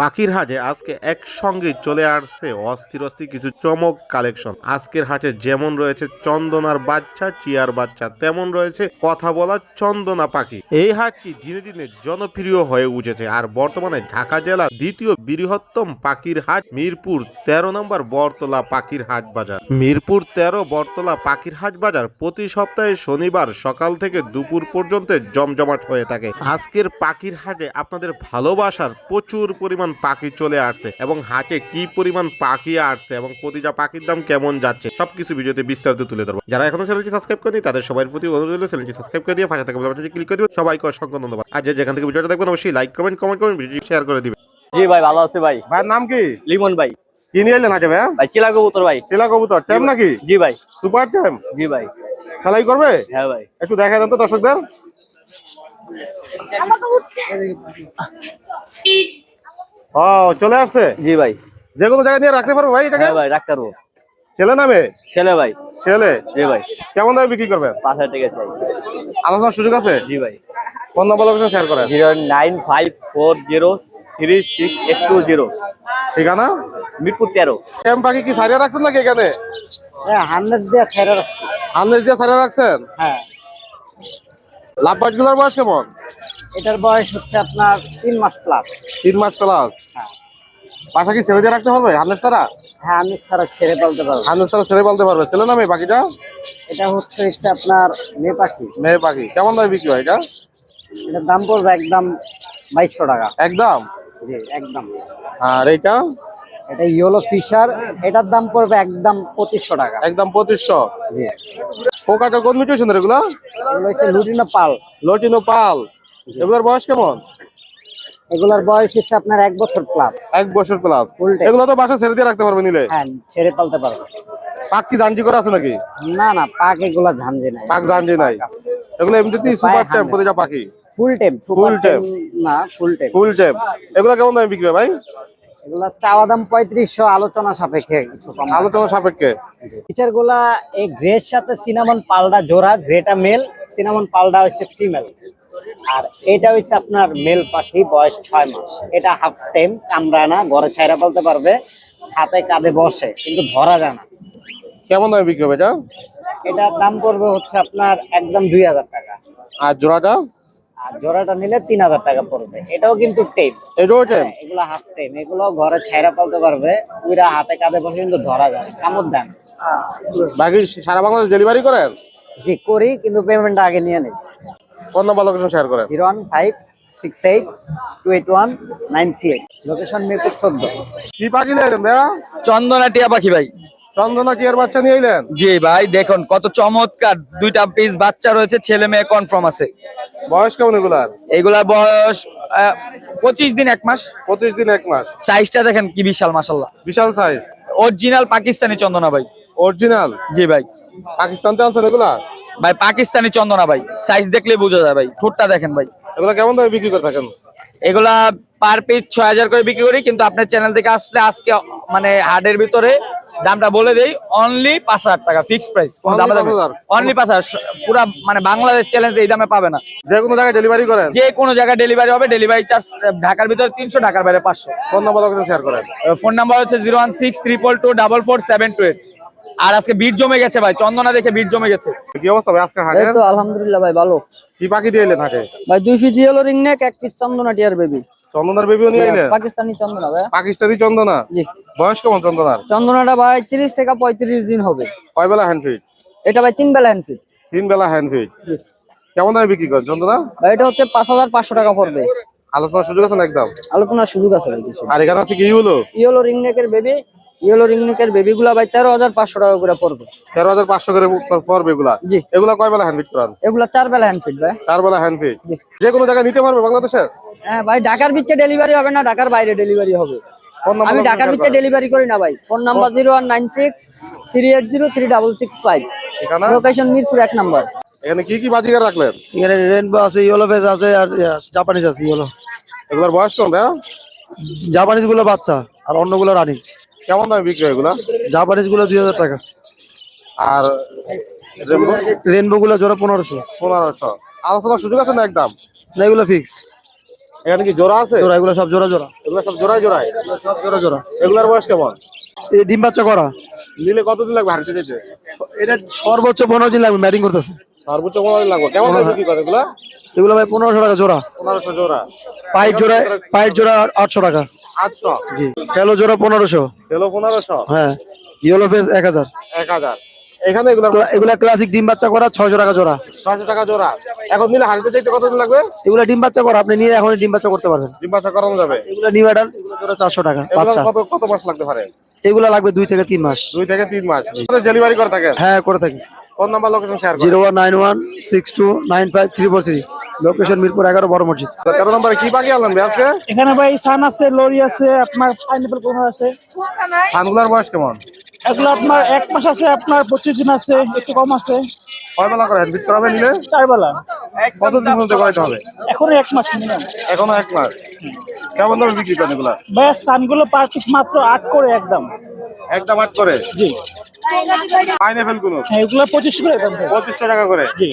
পাখির হাটে আজকে একসঙ্গে চলে আসছে অস্থির অস্থির কিছু চমক কালেকশন। আজকের হাটে যেমন রয়েছে চন্দনার বাচ্চা, চিয়ার বাচ্চা, তেমন রয়েছে কথা বলা চন্দনা পাখি। এই হাটটি দিনে দিনে জনপ্রিয় হয়ে উঠেছে আর বর্তমানে ঢাকা জেলার দ্বিতীয় বৃহত্তম পাখির হাট মিরপুর তেরো নম্বর বরতলা পাখির হাট বাজার। মিরপুর তেরো বরতলা পাখির হাট বাজার প্রতি সপ্তাহে শনিবার সকাল থেকে দুপুর পর্যন্ত জমজমাট হয়ে থাকে। আজকের পাখির হাটে আপনাদের ভালোবাসার প্রচুর পরিমাণ পাখি চলে আসছে এবং হাটে কি পরিমাণ পাখি আসছে এবং প্রতিটা পাখির দাম কেমন যাচ্ছে সবকিছু ভিডিওতে বিস্তারিত তুলে ধরবো। যারা এখনও চ্যানেলটি সাবস্ক্রাইব করেনি তাদের সবার প্রতি অনুরোধ রইল চ্যানেলটি সাবস্ক্রাইব করে দিয়ে ফাঁকা থাকা বাটনটি ক্লিক করে দিবেন। সবাইকে অসংখ্য ধন্যবাদ। আর যে যেখান থেকে ভিডিওটা দেখবেন অবশ্যই লাইক কমেন্ট কমেন্ট করবেন ভিডিওটি শেয়ার করে দিবেন। জি ভাই ভালো আছে ভাই। ভাইয়ের নাম কি? লিমন ভাই। কি নিয়ে এলেন হাটে ভাইয়া? ভাই চিলা কবুতর ভাই। চিলা কবুতর টাইম নাকি? জি ভাই। সুপার টাইম জি ভাই। খেলাই করবে? হ্যাঁ ভাই। একটু দেখা দেন তো দর্শকদের। ও চলে আসছে? জি ভাই। যে কোনো জায়গায় নিয়ে রাখতে পারব ভাই এটাকে? হ্যাঁ ভাই রাখতে পারব। ছেলে নামে? ছেলে ভাই। ছেলে? জি ভাই। কেমন দামে বিক্রি করবেন? পাঁচ হাজার টাকা চাই। আলোচনার সুযোগ আছে? জি ভাই। ফোন নম্বর লোকেশন শেয়ার করেন। Zero nine five four zero three six eight two zero. ঠিকানা? মিরপুর তেরো। ক্যাম্প পাখি কি সারিয়ে রাখছেন নাকি এখানে? হ্যাঁ হান্ড্রেড দিয়ে ছেড়ে রাখছি। আন্দেজ দিয়ে সারিয়ে রাখছেন? হ্যাঁ। লাভবাজগুলোর বয়স কেমন? এটার বয়স হচ্ছে আপনার তিন মাস প্লাস তিন মাস প্লাস হ্যাঁ। বাসা কি ছেড়ে দিয়ে রাখতে পারবে? হান্ড্রেড ছাড়া? হ্যাঁ আমি ছাড়া ছেড়ে পালতে পারব। হান্ড্রেড ছাড়া ছেড়ে বলতে পারবে। ছেলে নামে পাখিটা? এটা হচ্ছে হচ্ছে আপনার মেয়ে পাখি। মেয়ে পাখি। কেমন দামে বিক্রি হয় এটা? এটার দাম পড়বে একদম বাইশশো টাকা। একদম? জি একদম। আর এটা ইয়েলো ফিশার এটার দাম পড়বে একদম পঁচিশশো টাকা। একদম পঁচিশশো। জি। পোকাটা কোন মিউটেশন এগুলা? এগুলো হচ্ছে লুটিনো পাল। লটিনো পাল। এগুলোর বয়স কেমন? এগুলোর বয়স হচ্ছে আপনার এক বছর প্লাস এক বছর প্লাস। এগুলো তো বাসা ছেড়ে দিয়ে রাখতে পারবে নিলে? হ্যাঁ ছেড়ে পালতে পারবে। পাক কি জানজি করা আছে নাকি? না না পাক এগুলা ঝাঞ্জি নাই। পাক জানজি নাই? এগুলো এমনিতেই সুপার টাইম প্রতিটা পাখি? ফুল টেম ফুল. টেম না ফুল টেম ফুল টাইম এগুলো কেমন দামে বিক্রি ভাই? এগুলা চাওয়া দাম পঁয়ত্রিশশো আলোচনা সাপেক্ষে আলোচনা সাপেক্ষে। ফিচারগুলা এই গ্রের সাথে সিনামন পালডা জোড়া গ্রেটা মেল সিনামন পালডা হচ্ছে ফিমেল আর এটা হচ্ছে আপনার মেল পাখি বয়স ছয় মাস। এটা হাফ টাইম কামড়ায় না ঘরে ছাইরা পালতে পারবে হাতে কাঁধে বসে কিন্তু ধরা যায় না। কেমন দামে বিক্রি হবে এটা? এটার দাম পড়বে হচ্ছে আপনার একদম দুই হাজার টাকা। আর জোড়াটা? আর জোড়াটা নিলে তিন হাজার টাকা পড়বে। এটাও কিন্তু টেম এটাও টাইম এগুলো হাফ টাইম এগুলো ঘরে ছাইরা পালতে পারবে উইরা হাতে কাঁধে বসে কিন্তু ধরা যায় কামড় দেন বাকি সারা বাংলাদেশ ডেলিভারি করেন? জি করি কিন্তু পেমেন্টটা আগে নিয়ে নেই। ফোন নাম্বার লোকেশন শেয়ার করেন। Zero one five six eight two eight one nine three eight. Location Mirpur চোদ্দ। কি পাখি নিয়ে এলেন ভাইয়া চন্দনা টিয়া পাখি ভাই। চন্দনা টিয়ার বাচ্চা নিয়ে এলেন? জি ভাই দেখুন কত চমৎকার দুইটা পিস বাচ্চা রয়েছে ছেলে মেয়ে কনফার্ম আছে। বয়স কেমন এগুলার? এগুলার বয়স আহ, পঁচিশ দিন এক মাস। পঁচিশ দিন এক মাস। সাইজটা দেখেন কি বিশাল মাসাল্লাহ বিশাল সাইজ অরিজিনাল পাকিস্তানি চন্দনা ভাই। অরিজিনাল জি ভাই। পাকিস্তান থেকে আনছেন এগুলা? ভাই পাকিস্তানি চন্দনা ভাই। সাইজ দেখলে বোঝা যায় ভাই। ঠোঁটটা দেখেন ভাই। এগুলো কেমন দামে বিক্রি করে থাকেন? এগুলা পার পিস ছয় হাজার করে বিক্রি করি কিন্তু আপনার চ্যানেল থেকে আসলে আজকে মানে হাটের ভিতরে দামটা বলে দেই অনলি পাঁচ হাজার টাকা ফিক্সড প্রাইস Only 5,000? অনলি পাঁচ হাজার? পুরা মানে বাংলাদেশ চ্যালেঞ্জ এই দামে পাবে না। যে কোনো জায়গায় ডেলিভারি করেন? যে কোনো জায়গায় ডেলিভারি হবে ডেলিভারি চার্জ ঢাকার ভিতরে তিনশো ঢাকার বাইরে পাঁচশো। ফোন নাম্বার শেয়ার করেন। ফোন নাম্বার হচ্ছে zero one six triple two double four seven two eight আর আজকে ভিড় জমে গেছে ভাই চন্দনা দেখে ভিড় জমে গেছে। কি অবস্থা ভাই আজকে হাটের তো আলহামদুলিল্লাহ ভাই ভালো। কি পাখি দিয়ে এলেন হাটে ভাই দুই ফিজি হলো রিং নেক এক পিস চন্দনা টিয়ার বেবি চন্দনার বেবিও নিয়ে এলেন পাকিস্তানি চন্দনা ভাই। পাকিস্তানি চন্দনা? জি। বয়স কেমন চন্দনার? চন্দনাটা ভাই তিরিশ টাকা পঁয়ত্রিশ দিন হবে। কয় বেলা হ্যান্ড ফিট এটা ভাই তিন বেলা হ্যান্ডফিট তিন বেলা হ্যান্ড ফিট কেমন দামে বিক্রি করেন চন্দনা? ভাই এটা হচ্ছে পাঁচ হাজার পাঁচশো টাকা পড়বে। আলোচনার সুযোগ আছে না একদম? আলোচনার সুযোগ আছে ভাই কিছু। আর এখানে আছে কি হলো ইয়েলো রিং নেকের বেবি ইয়েলো রিং নেকের বেবি গুলা ভাই তেরো হাজার পাঁচশো টাকা করে পড়বে। তেরো হাজার পাঁচশো করে পড়বে এগুলা জি। এগুলা কয় বেলা হ্যান্ড ফিট করান? এগুলা চার বেলা হ্যান্ডফিট ভাই। চার বেলা হ্যান্ড ফিট যে কোনো জায়গায় নিতে পারবে বাংলাদেশের? হ্যাঁ ভাই ঢাকার ভিতরে ডেলিভারি হবে না ঢাকার বাইরে ডেলিভারি হবে। আমি ঢাকার ভিতরে ডেলিভারি করি না ভাই। Phone number zero one nine six three eight zero three double six five. Location Mirpur এক নাম্বার। এখানে কি কি বাজিকার রাখলেন? এখানে রেনবো আছে ইয়েলো ফেস আছে আর জাপানিজ আছে ইয়েলো এগুলার বয়স ভাইয়া? জাপানিজগুলো বাচ্চা। আর অন্যগুলো রানি কেমন দামে বিক্রি হয় এগুলা? জাপানিজগুলো দুই হাজার টাকা। আর রেনবো গুলো জোড়া পনেরোশো। পনেরোশো। আলোচনার সুযোগ আছে না একদম? না এগুলো ফিক্সড এখানে কি জোড়া আছে? জোড়া এগুলো সব জোড়া জোড়া। এগুলো সব জোড়ায় জোড়ায় সব জোড়া জোড়া। এগুলোর বয়স কেমন? এই ডিম বাচ্চা করা। নিলে কতদিন লাগবে হাঁটতে যেতে? এটা সর্বোচ্চ পনেরো দিন লাগবে ম্যাটিং করতেছে। সর্বোচ্চ পনেরো দিন লাগবে। কেমন বিক্রি করে এগুলা? এগুলো ভাই পনেরোশো টাকা জোড়া। পনেরোশো জোড়া। পাইট জোড়া পাইট জোড়া আটশো টাকা। আটশো জি। জোড়া পনেরোশো। সেলো পনেরোশো। হ্যাঁ ইয়েলো ফেস এক হাজার। এক হাজার। এখানে এগুলো এগুলা ক্লাসিক ডিম বাচ্চা করা ছয়শো টাকা জোড়া। ছয়শো টাকা জোড়া। এখন নিলে হাঁটতে চাইতে কতদিন লাগবে? এগুলা ডিম বাচ্চা করা আপনি নিয়ে এখন ডিম বাচ্চা করতে পারবেন। ডিম বাচ্চা করানো যাবে। এগুলা নিউ অ্যাডাল্ট এগুলো জোড়া চারশো টাকা বাচ্চা। কত কত মাস লাগতে পারে? এগুলা লাগবে দুই থেকে তিন মাস। দুই থেকে তিন মাস। ডেলিভারি করে থাকেন? হ্যাঁ করে থাকি। Phone number location share zero one nine one six two nine five three four three. Location Mirpur এগারো বড় মসজিদ। তেরো নম্বরে কি পাখি আনলেন ভাই আজকে? এখানে ভাই সান আছে লরি আছে আপনার পাইনাপেল কোন আছে। সানগুলার বয়স কেমন? এগুলো আপনার এক মাস আছে আপনার পঁচিশ দিন আছে একটু কম আছে। কয় বেলা করেন? বিক্রি হবে নিলে চার বেলা। কতদিন মধ্যে করাইতে হবে? এখনও এক মাস মিনিমাম এখনও এক মাস। কেমন দামে বিক্রি করেন এগুলা? ভাই সানগুলো পার পিস মাত্র আট করে একদম। একদম আট করে? জি। পাইনাপেলগুলো হ্যাঁ এগুলো পঁচিশ করে একদম পঁচিশশো টাকা করে। জি।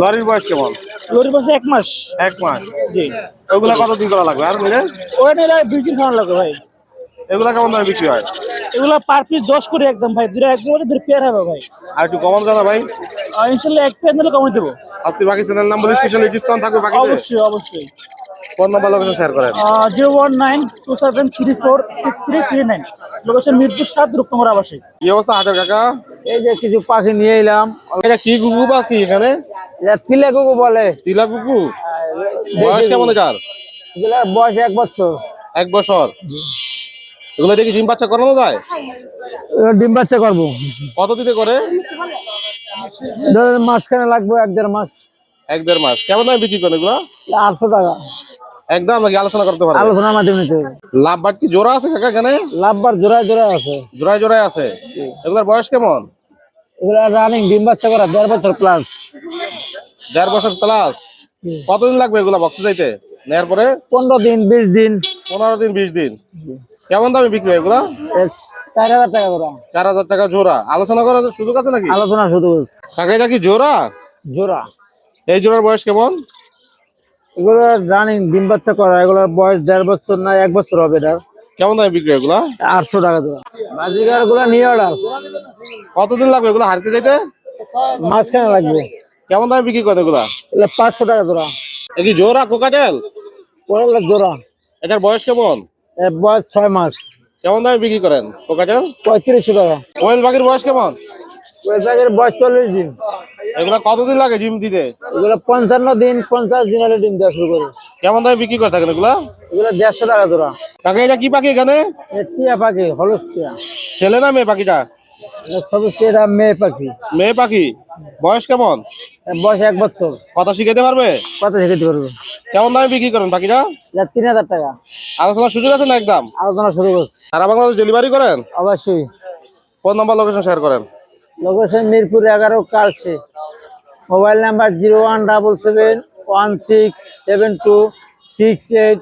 লরির বয়স কেমন? লরি বসে এক মাস। এক মাস। জি। ওগুলা কতদিন করা লাগবে? আর নিলে ওটা নিলে দুই দিন খাওয়ানো লাগবে ভাই। এগুলা কেমন দামে বিক্রি হয়? এগুলো পার পিস দশ করে একদম ভাই। দুটো এক করে দুটো পেয়ার হবে ভাই। আর একটু কমান জানা ভাই? ইনশাল্লাহ এক পেয়ার নিলে কমে দেবো। আজকে বাকি চ্যানেল নাম্বার স্পেশালি ডিসকাউন্ট থাকবে বাকি অবশ্যই অবশ্যই। ফোন নাম্বার লোকেশন শেয়ার করেন। Zero one nine two seven three four six three three nine. Location Mirpur সাত রূপনগর আবাসিক। কি অবস্থা হাজার কাকা? এই যে কিছু পাখি নিয়ে এলাম। এটা কি গুগু পাখি এখানে? তিলে কুকু বলে। তিলা কুকু? বয়স কেমন এগুলার বয়স এক বছর। এক বছর। এগুলো দেখি ডিম বাচ্চা করানো যায়? ডিম বাচ্চা করব। কত দিতে করে? মাসখানে লাগবে এক দেড় মাস। এক দেড় মাস। কেমন দামে বিক্রি করেন এগুলো? আটশো টাকা। একদম নাকি আলোচনা করতে পারব। আলোচনার মাধ্যমে নিতে হবে লাভ কি জোড়া আছে কাকা এখানে? লাভবার জোড়ায় জোড়ায় আছে। জোড়ায় জোড়ায় আছে। এগুলোর বয়স কেমন? এগুলো রানিং ডিম বাচ্চা করা দেড় বছর প্লাস দেড় বছর প্লাস কতদিন লাগবে এগুলা বক্সে যাইতে? নেয়ার পরে? পনেরো দিন বিশ দিন। পনেরো দিন বিশ দিন। কেমন দামে বিক্রি হয় এগুলা? চার হাজার টাকা করে। চার হাজার টাকা জোড়া। আলোচনা করার সুযোগ আছে নাকি? আলোচনা শুধু কাকা এটা কি জোড়া? জোড়া। এই জোড়ার বয়স কেমন? এগুলো রানিং ডিম বাচ্চা করা এগুলোর বয়স দেড় বছর না এক বছর হবে এটার। কেমন দামে বিক্রি এগুলা? আটশো টাকা জোড়া বাজিকারগুলো নিয়ে অর্ডার কতদিন লাগবে এগুলো হারতে যাইতে? মাঝখানে লাগবে। কেমন দামে বিক্রি করে এগুলা? এগুলো পাঁচশো টাকা জোড়া। কি জোড়া কোকাটেল? জোরা জোড়া। এটার বয়স কেমন? বয়স ছয় মাস। কেমন দামে বিক্রি করেন কোকাটেল পঁয়ত্রিশশো টাকা। কোয়েল পাখির বয়স কেমন? বয়স চল্লিশ দিন। এগুলা কতদিন লাগে জিম দিতে? এগুলো পঞ্চান্ন দিন পঞ্চাশ দিন হলে ডিম দেওয়া শুরু করে। কেমন দামে বিক্রি করে থাকেন এগুলা? এগুলো দেড়শো টাকা জোড়া। কাকা এটা কি পাখি এখানে? টিয়া পাখি হলুদ টিয়া। ছেলে না মেয়ে পাখিটা? মেয়ে পাখি। মেয়ে পাখি। বয়স কেমন? বয়স এক বছর। কথা শিখাতে পারবে? কত শিখাতে পারবে। কেমন দামে বিক্রি করেন পাখিটা? তিন হাজার টাকা। আলোচনার সুযোগ আছে না একদম? আলোচনা শুরু করছে সারা বাংলাদেশ ডেলিভারি করেন? অবশ্যই। ফোন নাম্বার লোকেশন শেয়ার করেন। লোকেশন মিরপুর এগারো Kalshi mobile number zero one double seven one six seven two six eight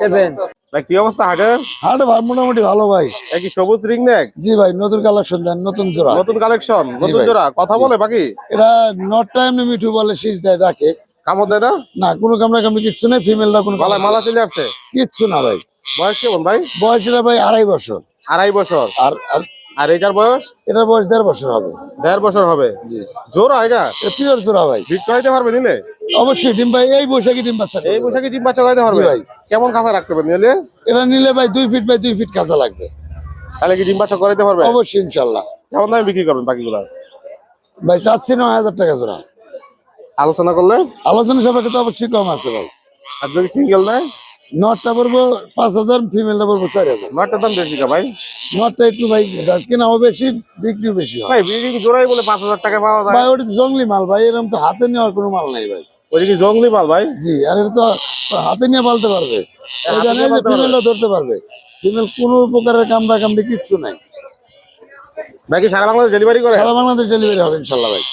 seven ভাই কি অবস্থা হাটের হাট ভাই মোটামুটি ভালো ভাই। একই সবুজ রিং নেক জি ভাই নতুন কালেকশন দেন নতুন জোড়া। নতুন কালেকশন নতুন জোড়া কথা বলে পাখি এটা নট টাইম মিঠু বলে শীষ দেয় ডাকে। কামড় দেয় না? না কোনো কামড়া কামড়ি কিচ্ছু নেই ফিমেলরা কোনো মালা মালা চলে আসছে। কিচ্ছু না ভাই। বয়স কেমন ভাই? বয়স এটা ভাই আড়াই বছর। আড়াই বছর। আর আর এটার বয়স? এটার বয়স দেড় বছর হবে। দেড় বছর হবে। জোড়া এটা পিওর জোড়া ভাই। বিট করাইতে পারবে নিলে অবশ্যই ডিম ভাই এই বৈশাখী ডিম বাচ্চা এই। পোশাকে ডিম বাচ্চা করাইতে পারবে? ভাই। কেমন কাঁচা রাখতে পারবে নিলে? এটা নিলে ভাই দুই ফিট বাই দুই ফিট কাঁচা লাগবে। তাহলে কি ডিম বাচ্চা করাইতে পারবে? অবশ্যই ইনশাল্লাহ। কেমন দামে বিক্রি করবেন পাখিগুলা ভাই চাচ্ছি নয় হাজার টাকা জোড়া। আলোচনা করলে? আলোচনা সাপেক্ষে তো অবশ্যই কম আছে ভাই। আর যদি সিঙ্গেল নেয়? নটটা পড়ব পাঁচ হাজার ফিমেলটা পড়ব চার হাজার। নয়টার দাম বেশি কা ভাই? নটটা একটু ভাই কেনাও বেশি বিক্রিও বেশি হয়। ভাই ব্রিডিং জোড়াই বলে পাঁচ হাজার টাকা পাওয়া যায়। ভাই ওটা জঙ্গলি মাল ভাই এরকম তো হাতে নেওয়ার কোনো মাল নাই ভাই। ওই কি জঙ্গলি মাল ভাই? জি আর এটা তো হাতে নিয়ে পালতে পারবে। ফিমেলও ধরতে পারবে। ফিমেল কোনো প্রকারের কামড়া কামড়ি কিচ্ছু নাই। ভাই কি সারা বাংলাদেশ ডেলিভারি করে? সারা বাংলাদেশ ডেলিভারি হবে ইনশাল্লাহ ভাই।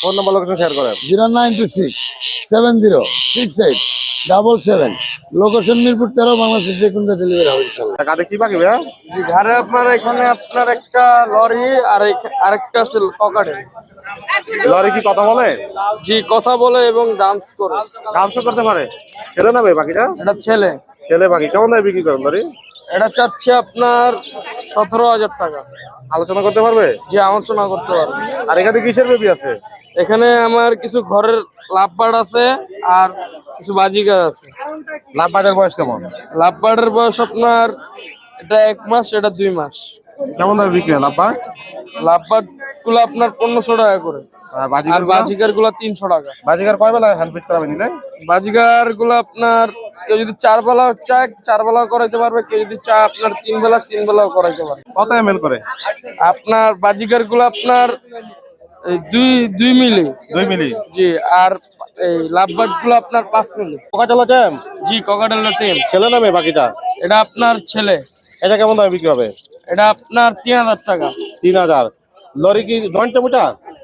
ফোন নাম্বার লোকেশন শেয়ার করেন zero nine two six. Seven zero six eight double seven location Mirpur তেরো বাংলাদেশ যে কোনো ডেলিভারি হবে ইনশাল্লাহ কি পাখি ভাইয়া? জি ঘরে আপনার এখানে আপনার একটা লরি আর আরেকটা আছে পকেটে লরি কি কথা বলে? জি কথা বলে এবং ডান্স করে। কামসো করতে পারে। ছেলে না ভাই পাখিটা এটা ছেলে। ছেলে পাখি কেমন দামে বিক্রি করেন লরি? এটা চাচ্ছে আপনার সতেরো হাজার টাকা। আলোচনা করতে পারবে? যে আলোচনা করতে পারবে। আর এখানে কিসের বেবি আছে? এখানে আমার কিছু ঘরের লাভবার্ড আছে আর কিছু বাজিকার আছে। লাভ বাজার বয়স কেমন? লাভবার্ডের বয়স আপনার এটা এক মাস এটা দুই মাস। কেমন দামে বিক্রি হয় লাভবা লাভবার্ডগুলো আপনার পনেরোশো টাকা করে। আর বাজিকারগুলা তিনশো টাকা। বাজিকার কয় বেলা হ্যান্ড ফিট করাবে নিলে বাজিকারগুলো আপনার কেউ যদি চার বেলা চায় চার বেলা করাইতে পারবে। কেউ যদি চায় আপনার তিন বেলা তিন বেলাও করাইতে পারবে। কত এম করে? আপনার বাজিকারগুলো আপনার দুই দুই মিলি। দুই মিলি? জি আর এই লাভবার্ডগুলো আপনার পাঁচ মিলি। জি টিম ছেলে নামে বাকিটা? এটা আপনার ছেলে। এটা কেমন দামে বিক্রি হবে? এটা আপনার তিন হাজার টাকা। তিন হাজার। লরি কি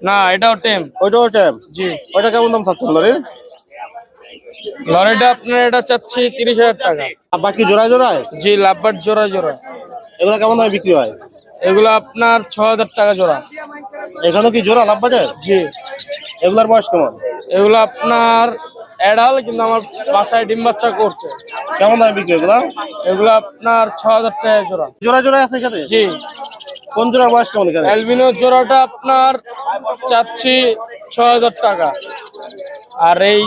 না এটাও টেম ওইটাও টেম জি। ওইটা কেমন দাম চাচ্ছেন লরির লরিটা আপনার এটা চাচ্ছি তিরিশ হাজার টাকা। আর বাকি জোড়ায় জোড়ায়? জি লাভবার্ড জোড়া জোড়া এগুলো কেমন দামে বিক্রি হয়? এগুলো আপনার ছ হাজার টাকা জোড়া। এখানে কি জোড়া লাভ বাজার জি। এগুলার বয়স কেমন? এগুলো আপনার অ্যাডাল কিন্তু আমার বাসায় ডিম বাচ্চা করছে। কেমন দামে বিক্রি এগুলা? এগুলো আপনার ছ হাজার টাকা জোড়া। জোড়া জোড়া আছে এখানে? জি। কোন জোড়ার বয়স কেমন এখানে? অ্যালবিনো জোড়াটা আপনার চাচ্ছি ছ হাজার টাকা। আর এই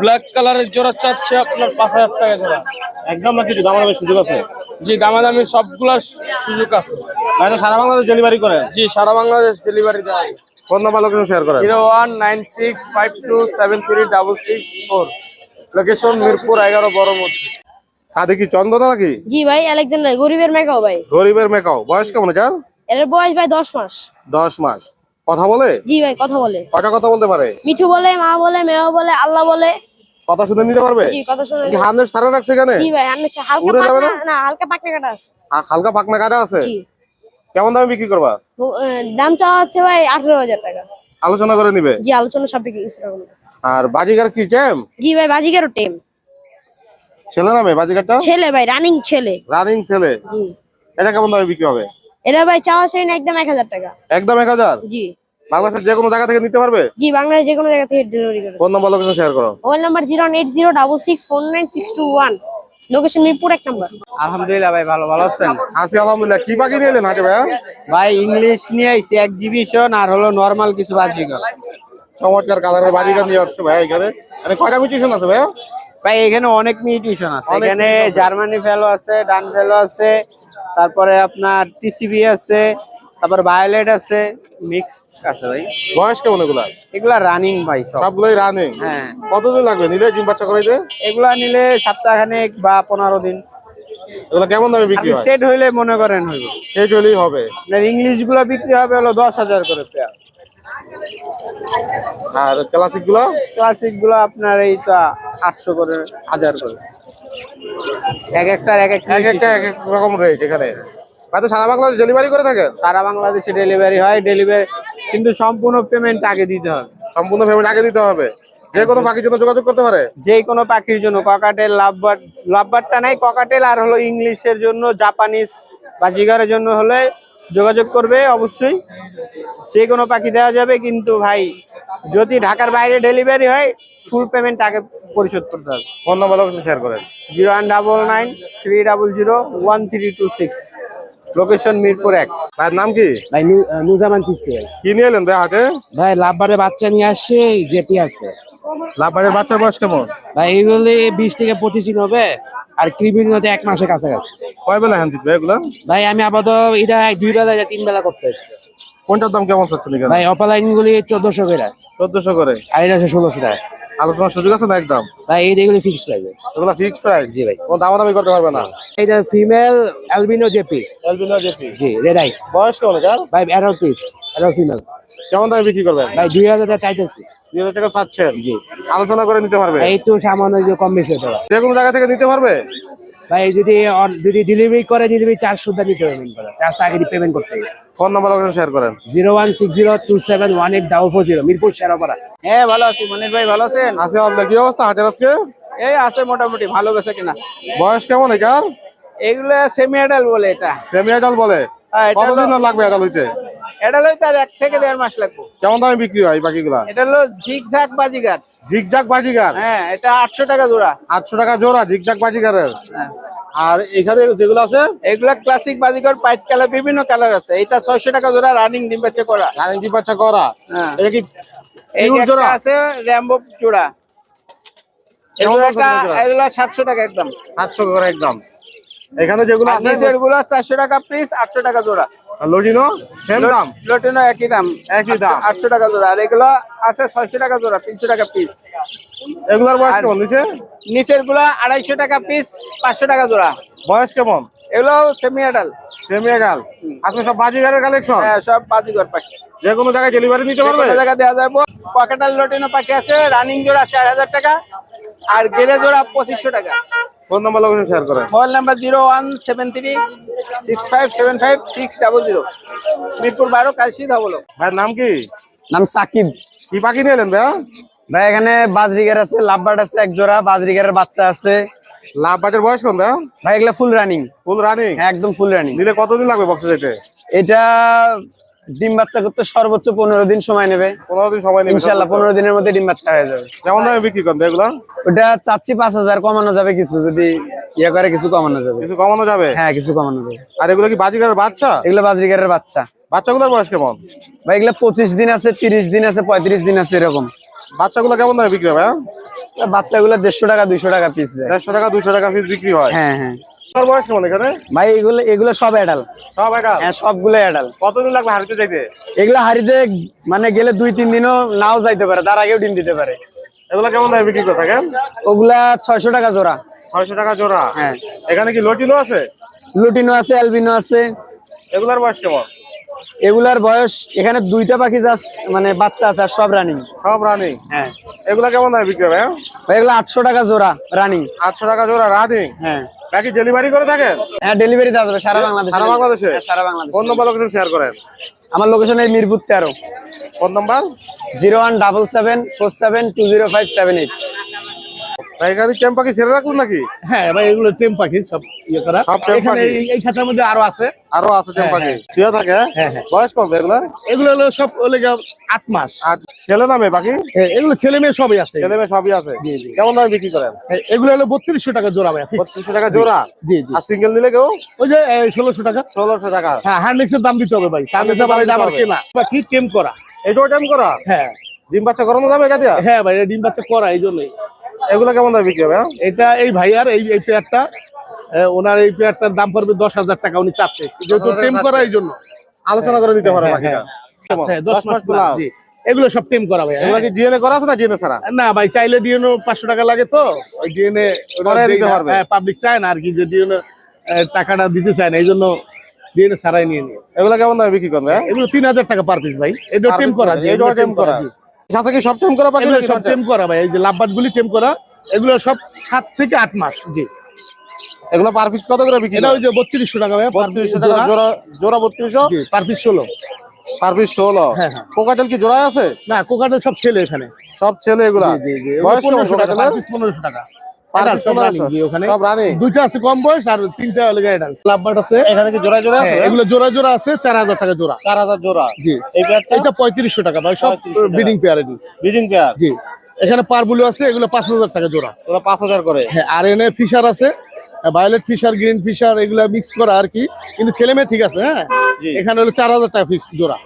ব্ল্যাক কালারের জোড়া চাচ্ছে আপনার পাঁচ হাজার টাকা জোড়া। একদম না কিছু দামাদামের সুযোগ আছে? জি দামাদামি সবগুলা সুযোগ আছে। ভাই সারা বাংলাদেশ ডেলিভারি করেন? জি সারা বাংলাদেশ ডেলিভারি দেয় ফোন নাম্বার লোকেশন শেয়ার করেন। Zero one nine six five two seven three double six four. Location Mirpur এগারো বড় মসজিদ। কাঁধে কি চন্দনা নাকি? জি ভাই আলেকজান্ডার গরিবের মেকাও ভাই। গরিবের মেকাও। বয়স কেমন যার এর বয়স ভাই দশ মাস। দশ মাস। কথা বলে? জি ভাই কথা বলে। কটা কথা বলতে পারে? মিঠু বলে মা বলে মেও বলে আল্লাহ বলে। কথা শুনে নিতে পারবে? জি কথা শুনে কি হান্ড্রেড সারা রাখছে এখানে জি ভাই আনছে হালকা পাকনা না? হালকা পাকনা কাটা আছে। আর হালকা পাকনা কাটা আছে? জি। কেমন দামে বিক্রি করবা? দাম চাওয়া হচ্ছে ভাই আঠারো হাজার টাকা। আলোচনা করে নিবে? জি আলোচনা সাপেক্ষে কিছু টাকা আর বাজিগার কি জ্যাম জি ভাই বাজিকারও টেম। ছেলে নামে বাজিগারটা? ছেলে ভাই রানিং ছেলে। রানিং ছেলে। জি। এটা কেমন দামে বিক্রি হবে? এটা ভাই চাওয়া সেই না একদম এক হাজার টাকা। একদম এক হাজার? জি। বাংলাদেশের যে কোনো জায়গা থেকে নিতে পারবে? জি বাংলাদেশ যে কোনো জায়গা থেকে ডেলিভারি করে। ফোন নাম্বার লোকেশন শেয়ার করো। Mobile number zero eight zero double six four nine six two one. Location Mirpur এক নাম্বার। আলহামদুলিল্লাহ ভাই ভালো ভালো আছেন? আছি আলহামদুলিল্লাহ। কি পাখি নিয়ে এলেন হাটে ভাইয়া? ভাই ইংলিশ নিয়ে আইছি এক্সিবিশন আর হলো নর্মাল কিছু বাজিকর চমৎকার কালারের বাজিগার নিয়ে আসছে ভাইয়া এখানে। এখানে কয়টা মিউটেশন আছে ভাইয়া? ভাই এখানে অনেক মিউটেশন আছে। এখানে জার্মানি ফেলো আছে ডান ফেলো আছে তারপরে আপনার টিসিবি আছে তারপর ভায়োলেট আছে মিক্স আছে ভাই। বয়স কেমন এগুলা? এগুলা রানিং ভাই সব। সবগুলোই রানিং হ্যাঁ। কতদিন লাগবে নিলে ডিম বাচ্চা করাইতে? এগুলা নিলে সপ্তাহখানেক বা পনেরো দিন। এগুলো কেমন দামে বিক্রি আপনি হয়? সেট হইলে মনে করেন হইব। সেই হলেই হবে। আপনার ইংলিশগুলো বিক্রি হবে হলো দশ হাজার করে পেয়ার আর ক্লাসিকগুলো ক্লাসিকগুলো আপনার এই তো আটশো করে হাজার করে। এক একটার এক এক এক একটা এক এক রকম রেট এখানে। হয়তো সারা বাংলাদেশ ডেলিভারি করে থাকেন সারা বাংলাদেশে ডেলিভারি হয় ডেলিভারি কিন্তু সম্পূর্ণ পেমেন্ট আগে দিতে হবে। সম্পূর্ণ পেমেন্ট আগে দিতে হবে। যে কোনো পাখির জন্য যোগাযোগ করতে পারে? যে কোনো পাখির জন্য ককাটেল লাভবার্ড লাভবার্ডটা নাই ককাটেল আর হলো ইংলিশের জন্য জাপানিজ বাজিগারের জন্য হলে যোগাযোগ করবে অবশ্যই। যে কোনো পাখি দেওয়া যাবে কিন্তু ভাই যদি ঢাকার বাইরে ডেলিভারি হয় ফুল পেমেন্ট আগে পরিশোধ করতে হবে। ফোন নাম্বার শেয়ার করেন। Zero one double nine three double zero one three two six. Location Mirpur এক। ভাইয়ের নাম কি? ভাই নুজামান চিস্তি ভাই। কি নিয়ে এলেন ভাই হাটে? ভাই লাভবারে বাচ্চা নিয়ে আসছে জেপি আছে। লাভবাজের বাচ্চার বয়স কেমন? ভাই এইগুলি বিশ থেকে পঁচিশ দিন হবে আর ক্রিমিন হতে এক মাসের কাছাকাছি। কয় বেলা হ্যান্ড দিবে এগুলো? ভাই আমি আপাতত এটা দুই বেলা যা তিন বেলা করতে হচ্ছে। কোনটার দাম কেমন চাচ্ছেন ভাই অপালাইন গুলি চোদ্দশো করে। চোদ্দশো করে। আর এটা হচ্ছে ষোলোশো টাকা। আলোচনার সুযোগ আছে না একদম? ভাই এই দেখুন ফিক্স প্রাইস এগুলো ফিক্স প্রাইস জি ভাই। কোন দাম দামি করতে পারবে না? এটা ফিমেল অ্যালবিনো জেপি এলবিনো জেপি জি রেডাই বয়স কেমন ভাই অ্যাডাল্ট পিস অ্যাডাল্ট ফিমেল কেমন দামে বিক্রি করবেন? ভাই দুই হাজার টাকা চাইতেছি। দুই হাজার টাকা চাচ্ছেন? জি। আলোচনা করে নিতে পারবে? এই তো সামান্য যে কম বেশি হতে পারে। যে কোনো জায়গা থেকে নিতে পারবে? ভাই যদি যদি ডেলিভারি করে ডেলিভারি চার্জ সুদ্ধা নিতে পেমেন্ট করে চার্জটা আগে পেমেন্ট করতে হবে। ফোন নাম্বার শেয়ার করেন। Zero one six zero two seven one eight double four zero Mirpur Shewrapara হ্যাঁ ভালো আছি। মনির ভাই ভালো আছেন? আছে আপনার কি অবস্থা হাটের আজকে? এই আছে মোটামুটি ভালো বেছে কিনা। বয়স কেমন এটার? এগুলো সেমি অ্যাডাল বলে এটা। সেমি আইডাল বলে। হ্যাঁ, কতদিন লাগবে হইতে? অ্যাডাল হইতে আর এক থেকে দেড় মাস লাগবে। কেমন দামে বিক্রি হয় পাখিগুলা? এটা হলো ঝিকঝাক বাজিগার। ঝিকঝাক বাজিগার? হ্যাঁ এটা আটশো টাকা জোড়া। আটশো টাকা জোড়া ঝিকঝাক বাজিগারের? হ্যাঁ। আর এখানে যেগুলো আছে? এগুলা ক্লাসিক বাজিগর পাইট কালার বিভিন্ন কালার আছে। এটা ছয়শো টাকা জোড়া রানিং ডিম বাচ্চা করা। কারেন্টি বাচ্চা করা। হ্যাঁ। এটা কি জোড়া? আছে র্যাম্বো জোড়া। এগুলো সাতশো টাকা একদম। সাতশো করে একদম। এখানে যেগুলো আছে নিচেরগুলো চারশো টাকা পিস আটশো টাকা জোড়া। লটিনো সেম দাম? লোটেনো একই দাম। একই দাম। আটশো টাকা জোড়া। আর এগুলো আছে ছয়শো টাকা জোড়া তিনশো টাকা পিস এগুলার বয়স কেমন নিচে? নিচেরগুলা আড়াইশো টাকা পিস পাঁচশো টাকা জোড়া। বয়স কেমন? এগুলো সেমি আডাল সেমি এগাল আজকে সব বাজিগারের কালেকশন হ্যাঁ সব বাজিগর পাখি। যে কোনো জায়গায় ডেলিভারি নিতে পারবে? জায়গা দেওয়া যাবে। পকেটাল লোটিনো পাখি আছে রানিং জোড়া চার হাজার টাকা আর গেরে জোড়া পঁচিশশো টাকা। ফোন নাম্বার লোকেশন শেয়ার করেন। Mobile number zero one seven three six five seven five six double zero. Mirpur বারো কালসি ধবলো। ভাইয়ের নাম কি? নাম সাকিব। কি পাখি নিয়ে এলেন ভাইয়া? ভাই এখানে বাজরিগার আছে লাভবার্ড আছে এক জোড়া বাজরিগারের বাচ্চা আছে। লাভ বাজের বয়স কোন ভাইয়া? ভাই এগুলা ফুল রানিং ফুল রানিং একদম ফুল রানিং নিলে কতদিন লাগবে বক্সে যেতে? এটা ডিম বাচ্চা করতে সর্বোচ্চ পনেরো দিন সময় নেবে। পনেরো দিন সময় নেবে ইনশাল্লাহ পনেরো দিনের মধ্যে ডিম বাচ্চা হয়ে যাবে। কেমন দামে বিক্রি করেন এগুলা? ওটা চাচ্ছি পাঁচ হাজার কমানো যাবে কিছু যদি ইয়ে করে কিছু কমানো যাবে। কিছু কমানো যাবে? হ্যাঁ কিছু কমানো যাবে। আর এগুলো কি বাজিগারের বাচ্চা? এগুলো বাজরিগারের বাচ্চা। বাচ্চাগুলোর বয়স কেমন? ভাই এগুলো পঁচিশ দিন আছে তিরিশ দিন আছে পঁয়ত্রিশ দিন আছে এরকম। বাচ্চাগুলো কেমন দামে বিক্রি ভাইয়া? বাচ্চাগুলো দেড়শো টাকা দুইশো টাকা পিস যায়। দেড়শো টাকা দুশো টাকা পিস বিক্রি হয়। হ্যাঁ হ্যাঁ। বয়স কেমন এখানে? ভাই এগুলো এগুলো সব অ্যাডাল সব একা হ্যাঁ সবগুলো অ্যাডাল কতদিন লাগবে হারিতে যাইতে? এগুলো হারিতে মানে গেলে দুই তিন দিনও নাও যাইতে পারে তার আগেও ডিম দিতে পারে। এগুলো কেমন দামে বিক্রি করে থাকেন? ওগুলা ছয়শো টাকা জোড়া। ছয়শো টাকা জোড়া। হ্যাঁ। এখানে কি লটিনো আছে? লুটিনো আছে অ্যালবিনো আছে। এগুলার বয়স কেমন? এগুলার বয়স এখানে দুইটা পাখি জাস্ট মানে বাচ্চা আছে আর সব রানিং সব রানিং হ্যাঁ। এগুলা কেমন দামে বিক্রি হবে ভাই এগুলো আটশো টাকা জোড়া রানিং আটশো টাকা জোড়া রানিং হ্যাঁ। নাকি ডেলিভারি করে থাকেন? হ্যাঁ ডেলিভারি দেওয়া যাবে সারা বাংলাদেশে সারা বাংলাদেশে। হ্যাঁ, সারা বাংলাদেশে। ফোন নম্বর লোকেশন শেয়ার করেন। আমার লোকেশন এই মিরপুর তেরো। Phone number? Zero one double seven four seven two zero five seven eight. এখানে পাখি ছেড়ে রাখুন নাকি? হ্যাঁ ভাই এগুলো টেম পাখি সব ইয়ে করা। সব টেম পাখি? এই- মধ্যে আরও আছে। আরও আছে টেম পাখি শুয়ে থাকে হ্যাঁ, হ্যাঁ। বয়স কত এগুলা? এগুলো হলো সব হলে আট মাস। আর ছেলে নামে হ্যাঁ, এগুলো ছেলে মেয়ে সবই আছে। ছেলে মেয়ে সবই আছে। কেমন দামে বিক্রি করেন? হ্যাঁ, এগুলো হলো বত্রিশশো টাকা জোড়া ভাই fixed। টাকা জোড়া? জি জি আর সিঙ্গেল নিলে কেউ? ওই যে ষোলোশো টাকা। ষোলোশো টাকা। হ্যাঁ হ্যান্ডেক্সের দাম দিতে হবে ভাই। হ্যান্ডেক্সের দাম আবার। কেনা। টেম করা। এটাও টাইম করা? হ্যাঁ। ডিম বাচ্চা করানো যাবে এটা দিয়া? হ্যাঁ ভাই ডিম বাচ্চা করা এই জন্যই। এগুলো কেমন দামে বিক্রি হবে হ্যাঁ? এটা এই ভাইয়ার এই এই পেয়ারটা ওনার এই পেয়ারটার দাম পড়বে দশ হাজার টাকা উনি চাচ্ছে। যেহেতু 10,000 টেম করা এই জন্য। আলোচনা করে দিতে পারে হ্যাঁ, কেমন? হ্যাঁ, দশ মাস প্লাস এগুলো সব টেম করা ভাই এগুলো কি ডিএনএ করা আছে না ডিএনএ ছাড়া? না ভাই চাইলে ডিএনও পাঁচশো টাকা লাগে তো। ওই ডিএনএ দিতে পারবে। পাবলিক চায় না আর কি যে ডিএনএ টাকাটা দিতে চায় না এই জন্য ডিএনএ ছাড়াই নিয়ে নিয়ে এগুলো কেমন দামে বিক্রি করবে? এগুলো তিন হাজার টাকা পার পিস ভাই। এটা টেম করা এগুলো টেম করা। আচ্ছা কি সব টেম করা পাখি সব টেম করা ভাই এই যে লাভবাট গুলি টেম করা এগুলো সব সাত থেকে আট মাস জি। এগুলো পার পিস কত করে বিক্রি এটা ওই যে বত্রিশশো টাকা ভাই বত্রিশশো টাকা জোড়া। জোড়া বত্রিশশো? জি পার পিস ষোলো। পার পিস ষোলো। হ্যাঁ। কোকাটেল কি জোড়া আছে? না কোকাটেল সব ছেলে এখানে। সব ছেলে এগুলা। জি জি বয়স কেমন পনেরোশো টাকা পার কোকাটেলের? পিস পনেরোশো টাকা। Per Adult piece সব 1500 running জি ওখানে সব running? দুইটা আছে কম বয়স আর তিনটা আছে। এখানে কি জোড়া আছে? হ্যাঁ, এগুলো জোড়া জোড়া আছে চার হাজার টাকা জোড়া। চার হাজার জোড়া। জি। এটা পঁয়ত্রিশশো টাকা ভাই সব 3500 পেয়ার ব্রিডিং পেয়ার জি। এখানে পারবুলো আছে এগুলো পাঁচ হাজার টাকা জোড়া। পাঁচ হাজার করে। হ্যাঁ আর এনে ফিশার আছে ভায়োলেট ফিশার গ্রিন ফিশার এগুলা মিক্স করা আর কি। কিন্তু ছেলে মেয়ে ঠিক আছে হ্যাঁ। এখানে হলো চার হাজার টাকা ফিক্সড জোড়া।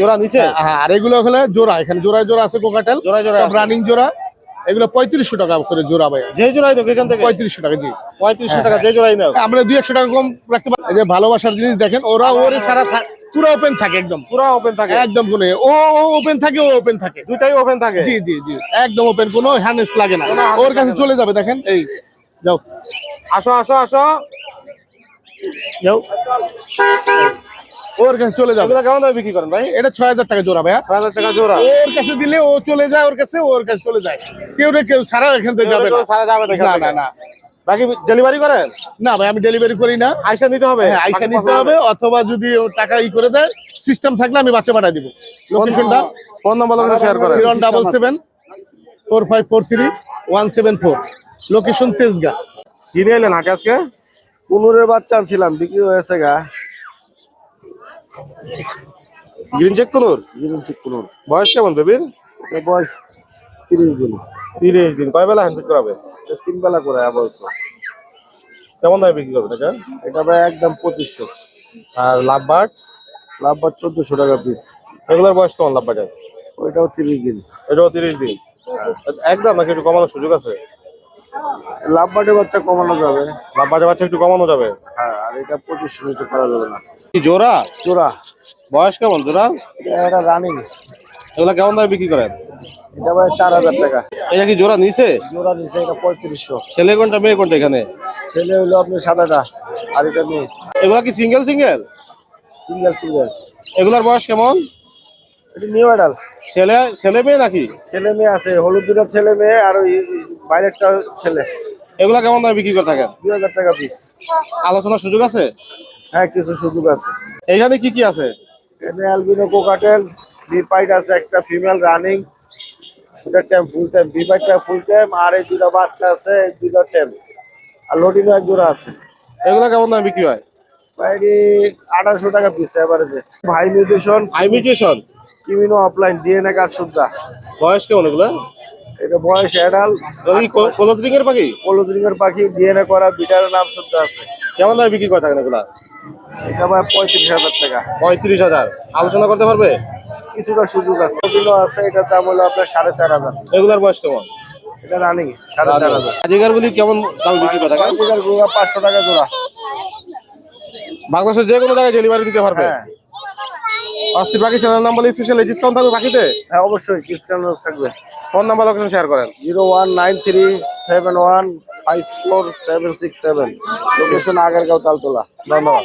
জোড়া নিচে হ্যাঁ, আর এগুলো হলে জোড়া এখানে জোড়ায় জোড়া আছে কোকাটেল। জোড়ায় জোড়া রানিং জোড়া। এগুলো পঁয়ত্রিশশো টাকা করে জোড়া ভাই। যে জোড়াই দেখো এখান থেকে। পঁয়ত্রিশশো টাকা জি। পঁয়ত্রিশশো টাকা যে জোড়াই নাও। আমরা দুই একশো টাকা কম রাখতে পারি যে ভালোবাসার জিনিস দেখেন ওরা ওরে সারা পুরো ওপেন থাকে একদম। পুরো ওপেন থাকে। একদম কোনো ও ওপেন থাকে ও ওপেন থাকে। দুইটাই ওপেন থাকে। জি জি জি। একদম ওপেন কোনো হ্যান্ডেস লাগে না। ওর কাছে চলে যাবে দেখেন এই যাও। আসো আসো আসো। যাও। ওর কাছে চলে যাবে। কেমন দামে বিক্রি করেন ভাই? এটা ছয় হাজার টাকা জোড়া ভাইয়া। ছয় হাজার টাকা জোড়া। ওর কাছে দিলে ও চলে যায় ওর কাছে ওর কাছে চলে যায়। কেউ রে কেউ সারা এখান থেকে যাবে না। সারা যাবে দেখা না না না। বাকি ডেলিভারি করেন? না ভাই আমি ডেলিভারি করি না। আইসা নিতে হবে? হ্যাঁ, আইসা নিতে হবে অথবা যদি টাকা ই করে দেয় সিস্টেম থাকলে আমি বাচ্চা পাঠাই দিব। লোকেশনটা ফোন নাম্বার শেয়ার করেন। Zero double seven four five four three one seven four location Tejgaon. কি নিয়ে এলেন আকাশকে পনেরোর বাচ্চা আনছিলাম বিক্রি হয়েছে গা। গ্রিন চেক কোনুর বয়স কেমন বেবির? বয়স তিরিশ দিন। তিরিশ দিন। কয় বেলা হ্যান্ড করাবে? তিন বেলা করে আপাতত কেমন দামে বিক্রি করবে এটা? এটা ভাই একদম পঁচিশশো। আর লাভ বাট লাভ বা চোদ্দশো টাকা পিস এগুলোর বয়স কেমন লাভ বাজার ওইটাও তিরিশ দিন। এটাও তিরিশ দিন। একদম নাকি একটু কমানোর সুযোগ আছে? লাভ বাটের বাচ্চা কমানো যাবে। লাভ বাজার বাচ্চা একটু কমানো যাবে? হ্যাঁ এটা পঁচিশশো নিচে করা যাবে না। কি জোড়া? জোড়া। বয়স কেমন জোড়া? এটা রানিং। এগুলো কেমন দামে বিক্রি করেন? এটা ভাই চার হাজার টাকা। এটা কি জোড়া নিছে? জোড়া নিচে এটা পঁয়ত্রিশশো। ছেলে কোনটা মেয়ে কোনটা এখানে? ছেলে হলো আপনি সাদাটা আর এটা মেয়ে। এগুলা কি সিঙ্গেল সিঙ্গেল? Single single. এগুলার বয়স কেমন? এটা নিউ অ্যাডাল ছেলে ছেলে মেয়ে নাকি? ছেলে মেয়ে আছে হলুদ দুটা ছেলে মেয়ে আর ওই বাইরেরটা ছেলে। এগুলা কেমন দামে বিক্রি করে থাকেন? দুই হাজার টাকা পিস আলোচনার সুযোগ আছে? হ্যাঁ কিছু সুযোগ আছে। এইখানে কি কি আছে? এখানে অ্যালবিনো কোকাটেল বিপাইট আছে একটা ফিমেল রানিং দুটা টাইম ফুল টাইম বিপাইটটা ফুল টাইম আর এই দুটা বাচ্চা আছে এই দুটা টাইম আর লোডিনো এক জোড়া আছে। এগুলা কেমন দামে বিক্রি হয়? বাইরে আঠারোশো টাকা পিস এভারেজে ভাই মিউটেশন হাই মিউটেশন কিমিনো অফলাইন ডিএনএ কার্ড সুদ্ধা বয়স কেমন এগুলা? এটা বয়স অ্যাডাল এগুলা কি কলসরিং এর পাখি? কলদ্রিঙ্গের পাখি ডিএনএ করা বিটারের নাম শুদ্ধ আছে। কেমন দামে বিক্রি করে থাকেন এগুলা? এটা ভাই পঁয়ত্রিশ হাজার টাকা। পঁয়ত্রিশ হাজার। আলোচনা করতে পারবে? কিছুটা সুযোগ আছে। লোডিনো আছে এটার দাম হলো আপনার সাড়ে চার হাজার। এগুলার বয়স কেমন? এটা রানিং সাড়ে চার হাজার। আজিকার গুলি কেমন দামে বিক্রি করে থাকেন বাজিকার গুঁড়া পাঁচশো টাকা জোড়া। বাংলাদেশের যে কোনো জায়গায় ডেলিভারি দিতে পারবে? হ্যাঁ। অস্থির পাখি চ্যানেল নাম বলে স্পেশাল ডিসকাউন্ট থাকবে পাখিতে হ্যাঁ অবশ্যই ডিসকাউন্ট থাকবে। ফোন নাম্বার লোকেশন শেয়ার করেন। Zero one nine three seven one five four seven six seven. Location Agargaon Taltala. ধন্যবাদ।